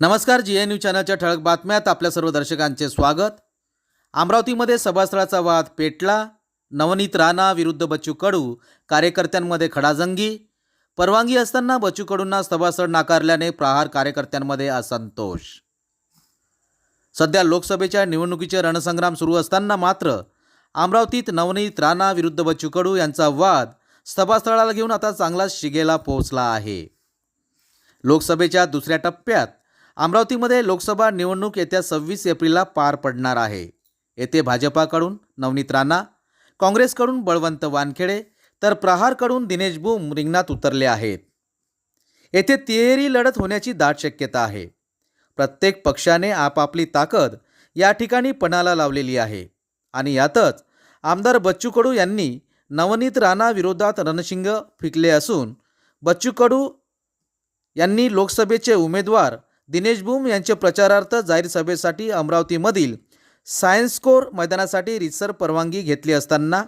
नमस्कार G N news चॅनलच्या ठळक बातम्यात आपल्या सर्व दर्शकांचे स्वागत. अमरावतीमध्ये सभास्थळाचा वाद पेटला. नवनीत राणा विरुद्ध बच्चू कडू कार्यकर्त्यांमध्ये खडाजंगी. परवानगी असताना बच्चू कडूंना सभास्थळ नाकारल्याने प्रहार कार्यकर्त्यांमध्ये असंतोष. सध्या लोकसभेच्या निवडणुकीचे रणसंग्राम सुरू असताना मात्र अमरावतीत नवनीत राणा विरुद्ध बच्चू कडू यांचा वाद सभास्थळाला घेऊन आता चांगलाच शिगेला पोहोचला आहे. लोकसभेच्या दुसऱ्या टप्प्यात अमरावतीमध्ये लोकसभा निवडणूक येत्या सव्वीस एप्रिलला पार पडणार आहे. येथे भाजपाकडून नवनीत राणा काँग्रेसकडून बळवंत वानखेडे तर प्रहारकडून दिनेश बुम रिंगणात उतरले आहेत. येथे तिहेरी लढत होण्याची दाट शक्यता आहे. प्रत्येक पक्षाने आपापली ताकद या ठिकाणी पणाला लावलेली आहे. आणि यातच आमदार बच्चू कडू यांनी नवनीत राणा विरोधात रणशिंग फिकले असून बच्चू कडू यांनी लोकसभेचे उमेदवार दिनेश भूम यांचे प्रचारार्थ जाहीर सभेसाठी अमरावतीमधील सायन्स कोर मैदानासाठी रितसर परवानगी घेतली असताना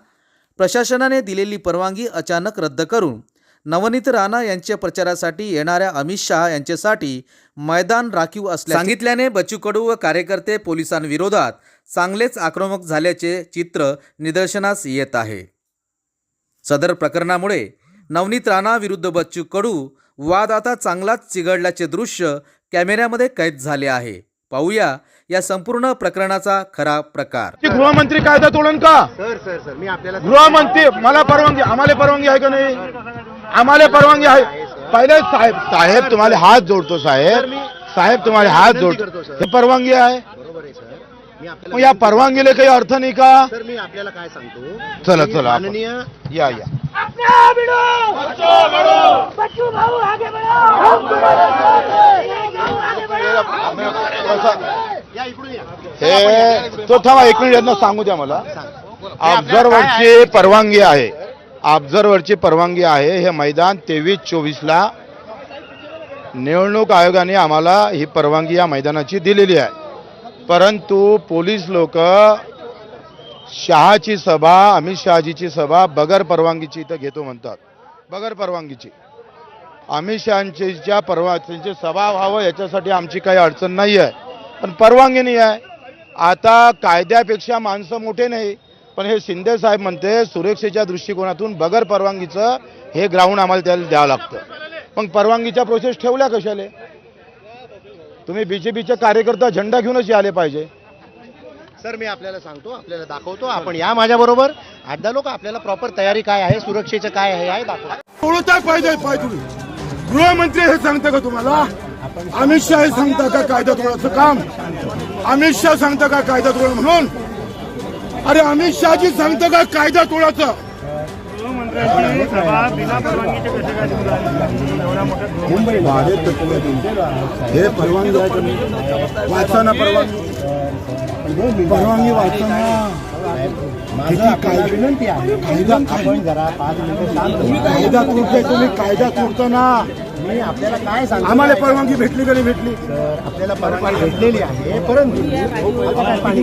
प्रशासनाने दिलेली परवानगी अचानक रद्द करून नवनीत राणा यांच्या प्रचारासाठी येणाऱ्या अमित शहा यांच्यासाठी मैदान राखीव असल्या सांगितल्याने बच्चू कडू व कार्यकर्ते पोलिसांविरोधात चांगलेच आक्रमक झाल्याचे चित्र निदर्शनास येत आहे. सदर प्रकरणामुळे नवनीत राणा विरुद्ध बच्चू कडू वाद आता चांगलाच चिघळल्याचे दृश्य कॅमेऱ्यामध्ये कैद झाले आहे. पाहूया या संपूर्ण प्रकरणाचा खरा प्रकार. गृहमंत्री कायदा तोडून का? सर सर सर मी आपल्याला गृहमंत्री मला परवानगी आम्हाला परवानगी आहे का नाही? आम्हाला परवानगी आहे. पहिले साहेब साहेब तुम्हाला हात जोडतो साहेब. साहेब तुम्हाला हात जोडतो. हे परवानगी आहे. मग आपल्याला या परवानगीला काही अर्थ नाही का? सर मी आपल्याला काय सांगतो? चला, चला, आपण. माननीय या या. अपने आप बढ़ो बच्चू! भाऊ आगे बढ़ो! हम तुम्हारे साथ हैं। भाऊ आगे बढ़ो या इकडून या. हे तो थांबा एक मिनिट यांना सांगू द्या मला. ऑब्झर्व्हरची परवानगी आहे. ऑब्झर्व्हरची परवानगी आहे. हे मैदान तेवीस चोवीसला निवडणूक आयोगाने आम्हाला ही परवानगी या मैदानाची दिलेली आहे. परंतु पोलीस लोक शहाची सभा अमित शहाजीची सभा बगर परवानगीची इथं घेतो म्हणतात. बगर परवानगीची. अमित शहाच्या परवा त्यांची सभा व्हावं याच्यासाठी आमची काही अडचण नाही आहे पण परवानगी नाही आहे. आता कायद्यापेक्षा माणसं मोठे नाही. पण हे शिंदे साहेब म्हणते सुरक्षेच्या दृष्टिकोनातून बगर परवानगीचं हे ग्राउंड आम्हाला त्याला द्यावं लागतं. मग परवानगीच्या प्रोसेस ठेवल्या कशाले? तुम्ही बीजेपीचे कार्यकर्ता झेंडा घेऊनच आले पाहिजे. सर मी आपल्याला सांगतो आपल्याला दाखवतो. आपण या माझ्या बरोबर आठ दहा लोक आपल्याला प्रॉपर तयारी काय आहे सुरक्षेचं काय आहे पाहिजे गृहमंत्री हे सांगता का तुम्हाला? अमित शहा हे सांगता का कायदा तोडाचं काम? अमित शहा सांगता का कायदा तोड म्हणून. अरे अमित शहाजी सांगतं का कायदा हे परवानगी आहे का नाही? वाचा ना परवानगी परवानगी वाचा ना किती काय- विनंती आहे कायदा आपण जरा पाच मिनिटं. कायदा तुम्ही कायदा तोडता ना मी आपल्याला काय सांगतो आम्हाला परवानगी भेटली का नाही भेटली आपल्याला परवानगी भेटलेली आहे परंतु पाणी.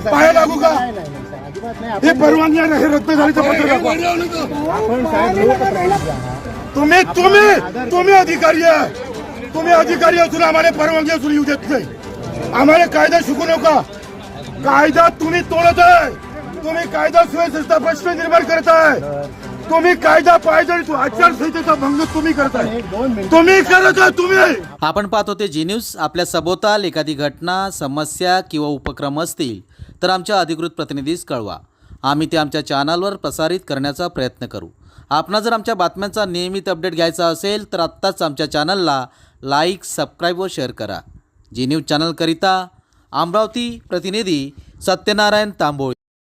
पाया लागू का? नाही, नाही, सर, अजिबात नाही. हे परवानगी हे रद्द झाल्याचं पत्र दाखवा. तुम्ही तुम्ही तुम्ही अधिकारी आहे. तुम्ही अधिकारी असून आम्हाला परवानगी असून येऊ देत नाही. आम्हाला कायदा शिकू नका. कायदा तुम्ही तोडत आहे. तुम्ही कायदा सुव्यवस्थेचा प्रश्न निर्माण करत आहे. तुम्ही कायदा पाहिजे आचारसंहितेचा भंग तुम्ही करताय तुम्ही करत आहे तुम्ही. आपण पाहत होते जी न्यूज आपल्या सभोवताल एखादी घटना समस्या किंवा उपक्रम असतील तर आमच्या अधिकृत प्रतिनिधीस कळवा. आम्ही ते आमच्या चॅनलवर प्रसारित करण्याचा प्रयत्न करू. आपणा जर आमच्या बातम्यांचा नियमित अपडेट घ्यायचा असेल तर आत्ताच आमच्या चॅनलला लाईक सबस्क्राईब व शेअर करा. जी न्यूज चॅनलकरिता अमरावती प्रतिनिधी सत्यनारायण तांबोळी.